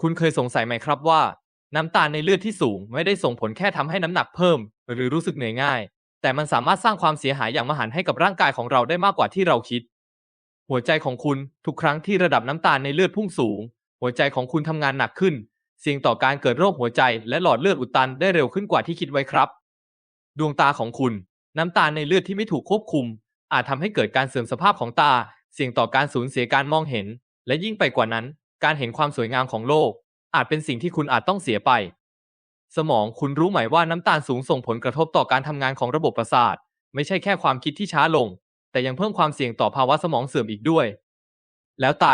คุณเคยสงสัยไหมครับว่า น้ำตาลในเลือดที่สูงไม่ได้ส่งผลแค่ทำให้น้ำหนักเพิ่ม หรือรู้สึกเหนื่อยง่าย แต่มันสามารถสร้างความเสียหายอย่างมหันต์ให้กับร่างกายของเราได้มากกว่าที่เราคิด หัวใจของคุณทุกครั้งที่ระดับน้ำตาลในเลือดพุ่งสูง หัวใจของคุณทำงานหนักขึ้น เสี่ยงต่อการเกิดโรคหัวใจ และหลอดเลือดอุดตันได้เร็วขึ้นกว่าที่คิดไว้ครับ ดวงตาของคุณ น้ำตาลในเลือดที่ไม่ถูกควบคุม อาจทำให้เกิดการเสื่อมสภาพของตา เสี่ยงต่อการสูญเสียการมองเห็น และยิ่งไปกว่านั้น การเห็นความสวยงามของโลก อาจเป็นสิ่งที่คุณอาจต้องเสียไป สมองคุณรู้ไหมว่าน้ำตาลสูงส่งผลกระทบต่อการทำงานของระบบประสาท ไม่ใช่แค่ความคิดที่ช้าลง แต่ยังเพิ่มความเสี่ยงต่อภาวะสมองเสื่อมอีกด้วย แล้วไต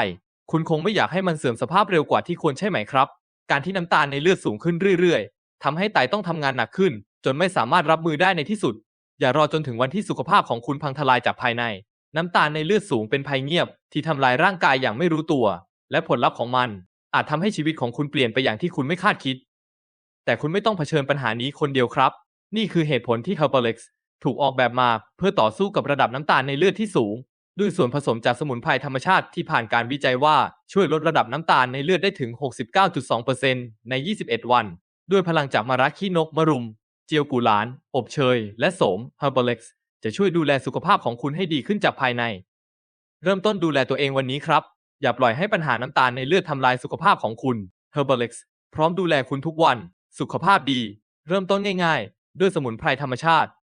คุณคงไม่อยากให้มันเสื่อมสภาพเร็วกว่าที่ควรใช่ไหมครับ การที่น้ำตาลในเลือดสูงขึ้นเรื่อยๆทำให้ไตต้องทำงานหนักขึ้น จนไม่สามารถรับมือได้ในที่สุด อย่ารอจนถึงวันที่สุขภาพของคุณพังทลายจากภายใน น้ำตาลในเลือดสูงเป็นภัยเงียบ ที่ทำลายร่างกายอย่างไม่รู้ตัว และผลลัพธ์ของมัน อาจทำให้ชีวิตของคุณเปลี่ยนไปอย่างที่คุณไม่คาดคิด แต่คุณไม่ต้องเผชิญปัญหานี้คนเดียวครับ นี่คือเหตุผลที่ Herbalex ถูกออกแบบมาเพื่อต่อสู้กับระดับน้ำตาลในเลือดที่สูง ด้วยส่วนผสมจากสมุนไพรธรรมชาติที่ผ่านการวิจัยว่าช่วยลดระดับน้ำตาลในเลือดได้ถึง 69.2%ใน 21 วัน ด้วยพลังจากมะระขี้นกมะรุม เจียวกุหลาน อบเชย และโสม Herbalex จะช่วยดูแลสุขภาพของคุณให้ดีขึ้นจากภายใน เริ่มต้นดูแลตัวเองวันนี้ครับ อย่าปล่อยให้ปัญหาน้ำตาลในเลือดทำลายสุขภาพของคุณ Herbalex พร้อมดูแลคุณทุกวัน สุขภาพดี เริ่มต้นง่ายๆ ด้วยสมุนไพรธรรมชาติ